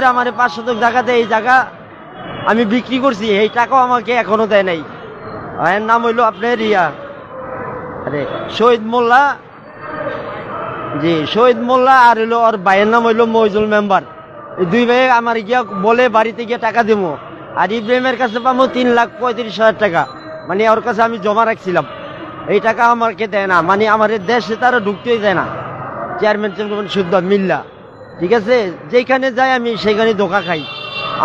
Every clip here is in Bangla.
করে আমার পাঁচ শতক জায়গাতে এই জায়গা আমি বিক্রি করছি, এই টাকাও আমাকে এখনও দেয় নাই। এর নাম হইল আপনার ইয়া, আরে শহীদ মোল্লা। জি, শহীদ মোল্লা আর হইল ওর ভাইয়ের নাম হইল মইজুল মেম্বার। দুই ভাই আমার গিয়া বলে বাড়িতে গিয়ে টাকা দেবো আর ইব্রাহিমের কাছে পাবো তিন লাখ পঁয়ত্রিশ হাজার টাকা। মানে ওর কাছে আমি জমা রাখছিলাম। এই টাকা আমাকে দেয় না মানে আমার দেশে তারা ঢুকতেই দেয় না। চেয়ারম্যান চেয়ারম্যান শুদ্ধ মিল্লা। ঠিক আছে? যেখানে যাই আমি সেখানে ধোকা খাই।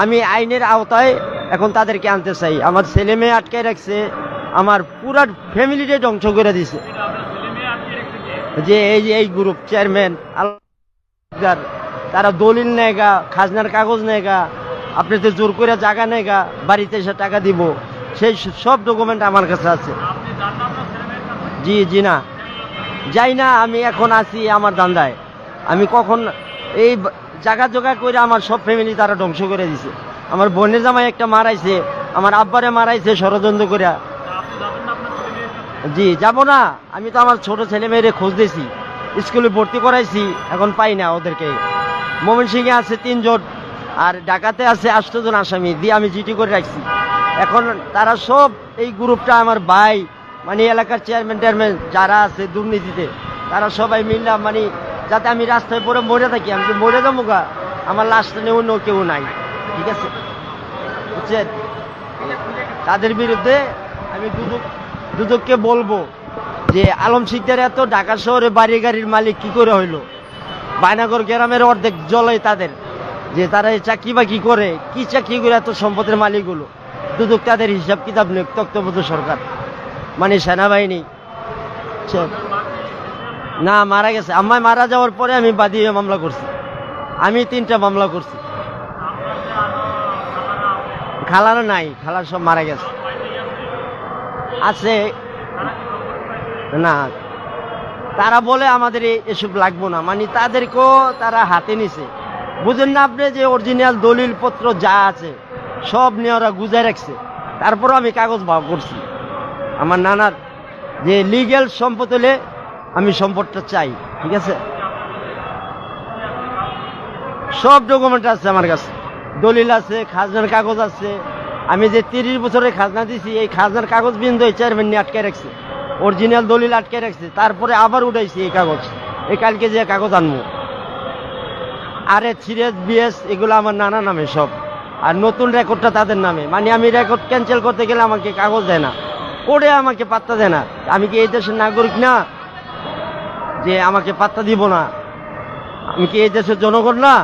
আমি আইনের আওতায় এখন তাদেরকে আনতে চাই। আমার ছেলে মেয়ে আটকে রাখছে। আমার পুরা ফ্যামিলিটাই ধ্বংস করে দিছে। যে এই যে এই গ্রুপ চেয়ারম্যান তারা দলিল নেগা খাজনার কাগজ নেগা আপনি তো জোর করে জায়গা নেগা বাড়িতে এসে টাকা দিব। সেই সব ডকুমেন্ট আমার কাছে আছে। জি জি না। যাই না, আমি এখন আছি আমার দান্দায় আমি কখন এই জাগা জোগা করে আমার সব ফ্যামিলি তারা ধ্বংস করে দিছে। আমার বোনের জামাই একটা মারাইছে, আমার আব্বারে মারাইছে ষড়যন্ত্র করে জি, যাব না। আমি তো আমার ছোট ছেলে মেয়েরে খোঁজ দিয়েছি স্কুলে ভর্তি করাইছি, এখন পাই না ওদেরকে। মোমিন সিংয়ে আছে তিনজন, আর ঢাকাতে আছে আষ্টজন আসামি, দিয়ে আমি জিটি করে রাখছি। এখন তারা সব এই গ্রুপটা আমার ভাই মানে এলাকার চেয়ারম্যান টেয়ারম্যান যারা আছে দুর্নীতিতে, তারা সবাই মিললাম মানে যাতে আমি রাস্তায় পরে মরে থাকি, আমি মরে যাব গা, আমার লাশটা নিয়ে অন্য কেউ নাই। ঠিক আছে? বুঝছেন? তাদের বিরুদ্ধে আমি দুদক, দুদককে বলব যে আলম শিকদার এত ঢাকা শহরে বাড়ি গাড়ির মালিক কি করে হইল? বায়নাগর গ্রামের অর্ধেক জলই তাদের। যে তারা এই চাকরি বাকি করে, কি চাকরি করে এত সম্পদের মালিক হলো দুদক তাদের হিসাব কিতাব নেই তক্তবদ্ধ সরকার। মানে সেনাবাহিনী। না, মারা গেছে। আম্মায় মারা যাওয়ার পরে আমি বাদী হয়ে মামলা করছি। আমি তিনটা মামলা করছি। খালার নাই, খালার সব মারা গেছে। আছে। না। তারা বলে আমাদের এসব লাগবো না। মানে তাদেরকেও তারা হাতে নিছে। বুঝেন না আপনি যে অরিজিনাল দলিল পত্র যা আছে, সব নিয়ে ওরা গুজায় রাখছে। তারপরও আমি কাগজ ভাব করছি। আমার নানার যে লিগেল সম্পদ হলে আমি সম্পদটা চাই, ঠিক আছে? সব ডকুমেন্ট আছে আমার কাছে। দলিল আছে, খাজনার কাগজ আছে। আমি যে তিরিশ বছরের খাজনা দিছি, এই খাজনার কাগজ বিন্দু চেয়ারম্যান নিয়ে আটকে রাখছে। অরিজিনাল দলিল আটকে রাখছে, তারপরে আবার উঠাইছি এই কাগজ। এই কালকে যে কাগজ আনব। আরে সিরিয়াস বিএস, এগুলো আমার নানা নামে সব। আর নতুন রেকর্ডটা তাদের নামে। মানে আমি রেকর্ড ক্যান্সেল করতে গেলে আমাকে কাগজ দেয় না। করে আমাকে পাত্তা দেয় না। আমি কি এই দেশের নাগরিক না? যে আমাকে পাত্তা দিব না। আমি কি এই দেশের জনগণ না?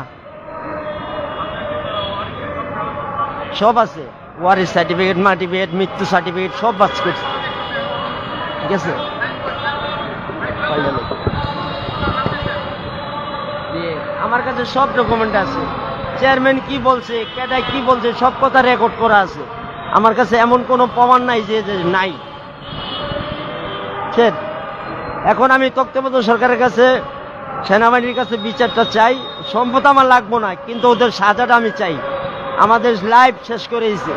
সব আছে। ওয়ারিস সার্টিফিকেট, মার্টিফিকেট, মৃত্যু সার্টিফিকেট, সব বাস করছে। ঠিক আছে? আমার কাছে সব ডকুমেন্ট আছে। চেয়ারম্যান কি বলছে কেটা কি বলছে, সব কথা রেকর্ড করা আছে। আমার কাছে এমন কোনো প্রমাণ নাই যে নাই। সে এখন আমি তত্ত্বাবধান সরকারের কাছে, সেনাবাহিনীর কাছে বিচারটা চাই। সম্পদ আমার লাগবো না, কিন্তু ওদের সাজাটা আমি চাই। আমাদের লাইফ শেষ করে দিয়েছে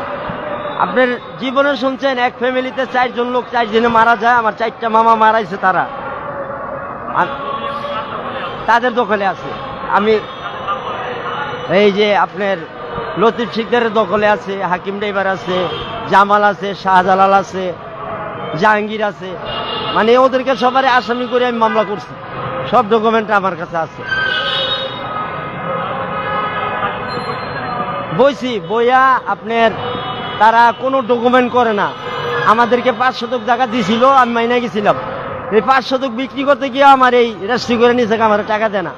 আপনার জীবনে শুনছেন, এক ফ্যামিলিতে চারজন লোক চারজনে মারা যায়, আমার চারটা মামা মারাইছে তারা। তাদের দখলে আছে। আমি এই যে আপনার লতিফ শিকদারের দখলে আছে, হাকিম ড্রাইভার আছে, জামাল আছে, শাহজালাল আছে, জাহাঙ্গীর আছে। মানে ওদেরকে সবারই আসামি করে আমি মামলা করছি। সব ডকুমেন্ট আমার কাছে আছে। বইছি, বইয়া আপনার তারা কোনো ডকুমেন্ট করে না। আমাদেরকে পাঁচ শতক জায়গা দিছিল, আমি মাইনা গেছিলাম। এই পাঁচ শতক বিক্রি করতে গিয়ে আমার এই রেস্ট্রি করে নিয়েছে আমার টাকা দেয় না।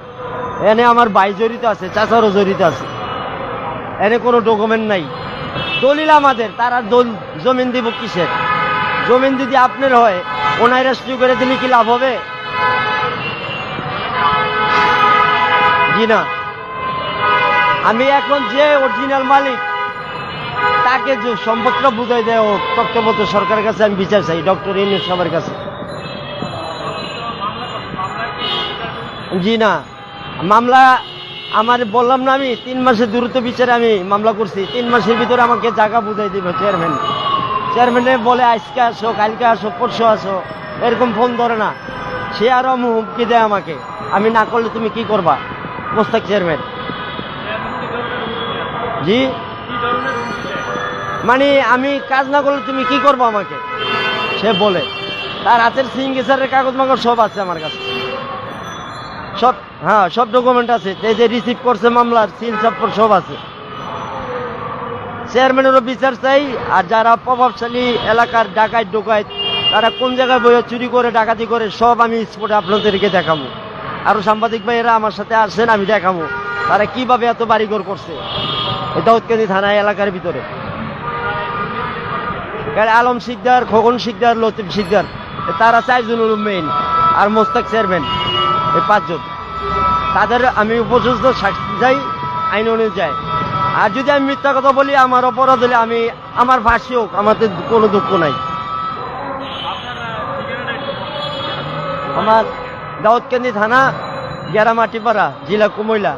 এনে আমার ভাই জড়িত আছে, চাচারও জড়িত আছে। এনে কোনো ডকুমেন্ট নাই। দলিল আমাদের, তারা দল জমিন দিব কিসের? জমিন যদি আপনার হয় ওনার রেস্ট্রি করে দিলে কি লাভ হবে? জি না আমি এখন যে অরিজিনাল মালিক, তাকে যে সম্পদটা বুঝাই দেয়, ও সরকারের কাছে আমি বিচার চাই, ডক্টর ইউনুস সাহেবের কাছে। জি না মামলা আমার বললাম না আমি, তিন মাসের দূরত্ব বিচারে আমি মামলা করছি, তিন মাসের ভিতরে আমাকে জায়গা বুঝাই দিবে চেয়ারম্যান চেয়ারম্যানে বলে, আজকে আসো, কালকে আসো, পরশু আসো। এরকম ফোন ধরে না। সে আরও হুমকি দেয় আমাকে। আমি না করলে তুমি কি করবা? মোস্তাক চেয়ারম্যান। জি? মানে আমি কাজ না করলে তুমি কি করব আমাকে? সে বলে, তার হাতের সিঙ্গেচারের কাগজ মাগজ সব আছে আমার কাছে। সব হ্যাঁ সব ডকুমেন্ট আছে। যে রিসিভ করছে, মামলার সিল সাপ্পর সব আছে। চেয়ারম্যানেরও বিচার চাই, আর যারা প্রভাবশালী এলাকার ডাকাত ডোকাইত তারা কোন জায়গায় বইয়ে চুরি করে, ডাকাতি করে, সব আমি স্পটে আপনাদেরকে দেখাবো। আরও সাংবাদিক ভাইয়েরা আমার সাথে আসছেন আমি দেখাবো। তারা কীভাবে এত বাড়িঘর করছে? দাউদকান্দি থানা এলাকার ভিতরে। আলম শিকদার, খোকন শিকদার, লতিফ শিকদার, এ তারা চারজন মেইন আর মোস্তাক চেয়ারম্যান এই পাঁচজন। তাদের আমি উপযুক্ত শাস্তি চাই, আইন অনুযায়ী। আর যদি আমি মিথ্যা কথা বলি, আমার অপরাধ হলে আমি আমার ফাঁসি হোক আমাদের কোনো দুঃখ নাই। আমার দাউদকান্দি থানা, গেরামাটিপাড়া, জেলা কুমইলা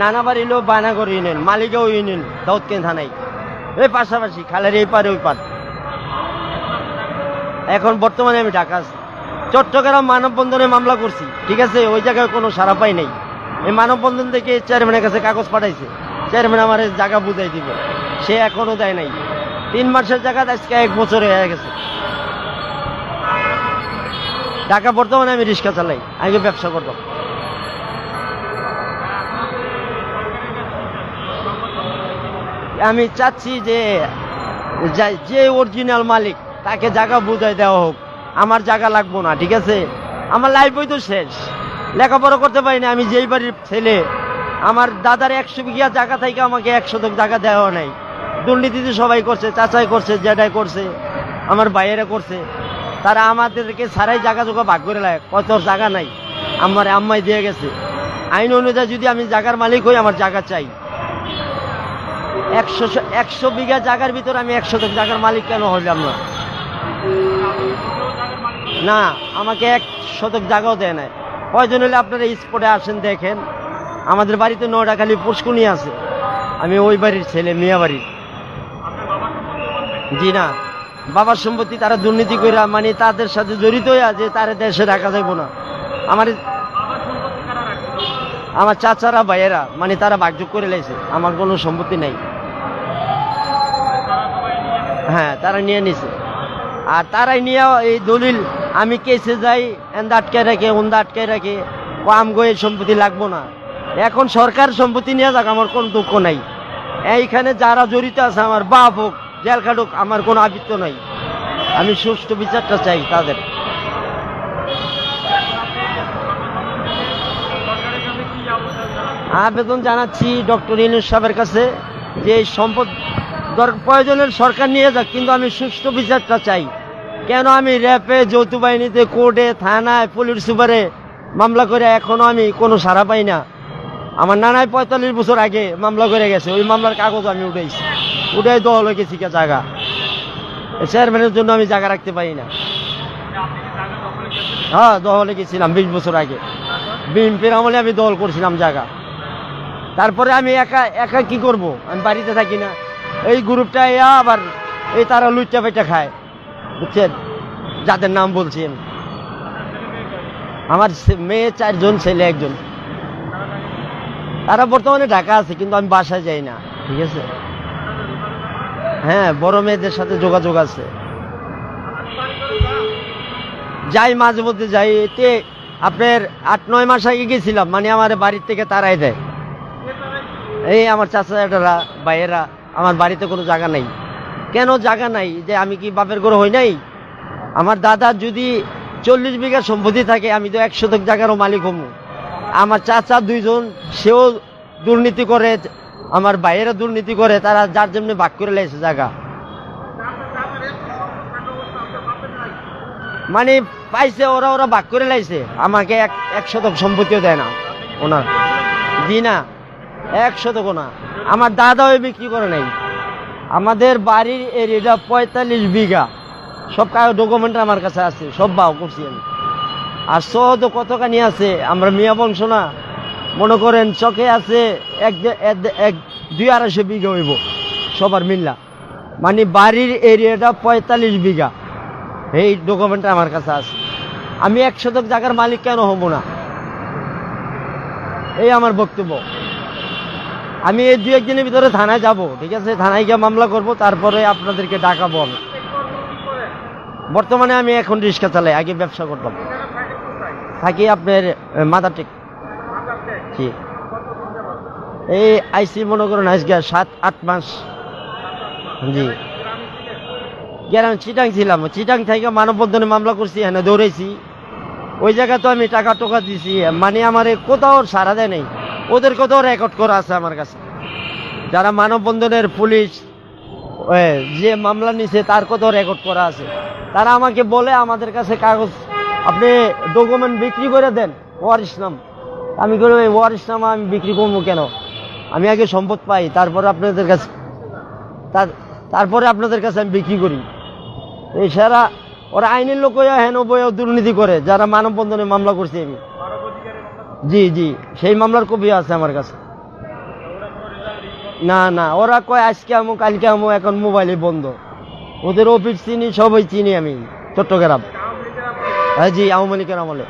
নানাবার এলো বায়নাগর ইউনিয়ন, মালিগাঁও ইউনিয়ন, দাউদকান্দি থানায়। এই পাশাপাশি খালের এই পারে ওই পার এখন বর্তমানে আমি ঢাকা আছি। চট্টগ্রাম মানববন্ধনে মামলা করছি, ঠিক আছে? ওই জায়গায় কোনো সারা পাই নাই। এই মানববন্ধন থেকে চেয়ারম্যানের কাছে কাগজ পাঠাইছে। চেয়ারম্যান আমার জায়গা বুঝাই দিব। সে এখনও দেয় নাই। তিন মাসের জায়গা আজকে এক বছর হয়ে গেছে। ঢাকা বর্তমানে আমি রিক্সা চালাই, আগে ব্যবসা করতাম। আমি চাচ্ছি যে যে অরিজিনাল মালিক, তাকে জায়গা বুঝাই দেওয়া হোক। আমার জায়গা লাগবো না, ঠিক আছে? আমার লাইফই তো শেষ। লেখাপড়া করতে পারি না আমি যেই বাড়ির ছেলে। আমার দাদার একশো বিঘা জায়গা থেকে আমাকে এক শতক জায়গা দেওয়া নাই। দুর্নীতিতে সবাই করছে, চাচাই করছে, জেডাই করছে, আমার ভাইয়েরা করছে। তারা আমাদেরকে সারাই জায়গা জোগা ভাগ করে লাগে কত জায়গা নাই, আমার আম্মাই দিয়ে গেছে। আইন অনুযায়ী যদি আমি জায়গার মালিক হই, আমার জায়গা চাই। একশো একশো বিঘা জায়গার ভিতর আমি একশো জায়গার মালিক কেন হইলাম না? না, আমাকে এক শতক জায়গাও দেয় না কয়জন হলে আপনারা স্পটে আসেন, দেখেন। আমাদের বাড়িতে নটাখালি পুষ্কুনি আছে। আমি ওই বাড়ির ছেলে, মিয়া বাড়ির। জি না, বাবার সম্পত্তি তারা দুর্নীতি করে মানে তাদের সাথে জড়িত হয়ে আছে তারা দেশে রাখা যাইব না। আমার আমার চাচারা, ভাইয়েরা মানে তারা ভাগযোগ করে লাইছে। আমার কোনো সম্পত্তি নাই। হ্যাঁ তারা নিয়ে নিছে। আর তারাই নিয়ে এই দলিল আমি কেসে যাই এন্দা আটকে রাখে ওন্দা আটকে রাখে ও আমগো সম্পত্তি লাগবো না। এখন সরকার সম্পত্তি নিয়ে যাক, আমার কোনো দুঃখ নাই। এইখানে যারা জড়িত আছে, আমার বাপ হোক, জেল খাটুক, আমার কোনো আবৃত্ত নাই। আমি সুষ্ঠু বিচারটা চাই তাদের। আবেদন জানাচ্ছি ডক্টর ইনুস সাহেবের কাছে যে সম্পদ প্রয়োজনের সরকার নিয়ে যাক, কিন্তু আমি সুষ্ঠু বিচারটা চাই। কেন আমি র্যাপে যৌথ বাহিনীতে কোর্টে থানায় পুলিশ সুপারে মামলা করে এখনও আমি কোনো সাড়া পাই না? আমার নানায় পঁয়তাল্লিশ বছর আগে মামলা করে গেছে, ওই মামলার কাগজ আমি উঠাইছি। উঠাই দল হয়ে গেছি জায়গা। চেয়ারম্যানের জন্য আমি জায়গা রাখতে পারি না। হ্যাঁ দলে গেছিলাম বিশ বছর আগে। বিএনপির আমলে আমি দল করছিলাম জায়গা। তারপরে আমি একা একা কি করব? আমি বাড়িতে থাকি না। এই গ্রুপটা আবার, এই তারা লুচ্চা পেটা খায়। বুঝছেন? যাদের নাম বলছি আমি। আমার মেয়ে চারজন, ছেলে একজন। তারা বর্তমানে ঢাকা আছে, কিন্তু আমি বাসায় যাই না, ঠিক আছে? হ্যাঁ বড় মেয়েদের সাথে যোগাযোগ আছে। যাই, মাঝে মধ্যে যাই, এতে আপনার আট, নয় মাস আগে গেছিলাম মানে আমার বাড়ির থেকে তারাই দেয়। এই আমার চাচারা ভাইয়েরা, আমার বাড়িতে কোনো জায়গা নাই। কেন জায়গা নাই? যে আমি কি বাপের ঘর হই নাই? আমার দাদা যদি চল্লিশ বিঘা সম্পত্তি থাকে, আমি তো এক শতক জায়গারও মালিক হমু। আমার চাচা দুইজন, সেও দুর্নীতি করে, আমার ভাইয়েরা দুর্নীতি করে, তারা যার জন্য ভাগ করে লাইছে জায়গা মানে পাইছে, ওরা ওরা ভাগ করে লাইছে। আমাকে এক এক শতক সম্পত্তিও দেয় না, ওনার। জি না এক শতক না। আমার দাদা ওই বিক্রি করে নাই। আমাদের বাড়ির এরিয়াটা পঁয়তাল্লিশ বিঘা। সব কাগজ ডকুমেন্ট আমার কাছে আছে, সব বাও করছি আমি। আর সহজ কতখানি আছে, আমরা মিয়া বংশ না। মনে করেন চকে আছে এক এক দুই আড়াইশো বিঘা হইব, সবার মিল্লা। মানে বাড়ির এরিয়াটা পঁয়তাল্লিশ বিঘা। এই ডকুমেন্টটা আমার কাছে আছে। আমি এক শতক জায়গার মালিক কেন হব না? এই আমার বক্তব্য। আমি এই দু একদিনের ভিতরে থানায় যাব, ঠিক আছে? থানায় গিয়ে মামলা করব, তারপরে আপনাদেরকে ডাকাবো আমি। বর্তমানে আমি এখন রিক্সা চালাই, আগে ব্যবসা করতাম। থাকি আপনার মাদার টেক। জি। এই আইসি মনে করুন আজকে সাত, আট মাস। জি। গেলাম চিটাং ছিলাম, চিটাং থেকে মানববন্ধনে মামলা করছি, এখানে দৌড়াইছি ওই জায়গায় তো আমি টাকা টোকা দিছি মানে আমার কোথাও সারা দেয় নেই। ওদের কোথাও রেকর্ড করা আছে আমার কাছে। যারা মানববন্ধনের পুলিশ যে মামলা নিছে, তার কথাও রেকর্ড করা আছে। তারা আমাকে বলে আমাদের কাছে কাগজ, আপনি ডকুমেন্ট বিক্রি করে দেন ওয়ারিস নাম। আমি এই ওয়ারিস নাম আমি বিক্রি করব কেন? আমি আগে সম্পদ পাই, তারপরে আপনাদের কাছে, তার, তারপরে আপনাদের কাছে আমি বিক্রি করি। সারা ওরা আইনের লোক হেন বইয়া দুর্নীতি করে, যারা মানববন্ধনে মামলা করছে আমি জি জি। সেই মামলার কপি আছে আমার কাছে। না না, ওরা কয়, আজকে আমু, কালকে আমু, এখন মোবাইলে বন্ধ। ওদের অফিস চিনি, সবাই চিনি আমি, চট্টগ্রাম। হ্যাঁ জি, আওয়ামী লীগের আমলে।